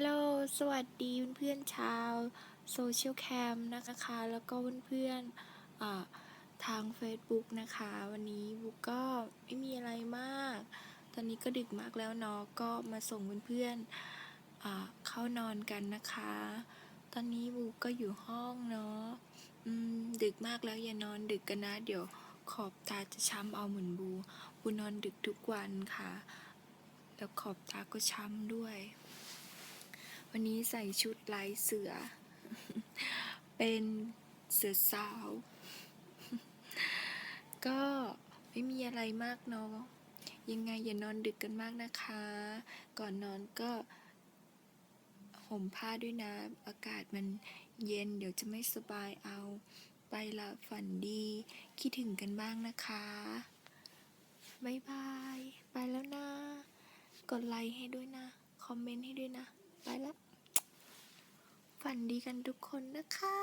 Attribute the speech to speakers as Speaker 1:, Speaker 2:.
Speaker 1: ลโหล สวัสดีเพื่อนๆชาวโซเชียลแคมนะคะ แล้วก็เพื่อนๆอ่าทาง Facebook นะคะ วันนี้บุกก็ไม่มีอะไรมาก ตอนนี้ก็ดึกมากแล้วเนาะ ก็มาส่งเพื่อนๆอ่าเข้านอนกันนะคะ ตอนนี้บุกก็อยู่ห้องเนาะอืมดึกมากแล้วอย่านอนดึกกันนะ เดี๋ยวขอบตาจะช้ำเอาเหมือนบูบูนอนดึกทุกวันค่ะ แล้วขอบตาก็ช้ำด้วย วันนี้ใส่ชุดลายเสือ เป็นเสือสาว ก็ไม่มีอะไรมากเนาะ ยังไงอย่านอนดึกกันมากนะคะ ก่อนนอนก็ห่มผ้าด้วยนะ อากาศมันเย็นเดี๋ยวจะไม่สบายเอา ไปละฝันดี คิดถึงกันบ้างนะคะบายบาย ไปแล้วนะ กดไลค์ให้ด้วยนะ คอมเมนต์ให้ด้วยนะ ไปแล้ว ฝันดีกันทุกคนนะคะ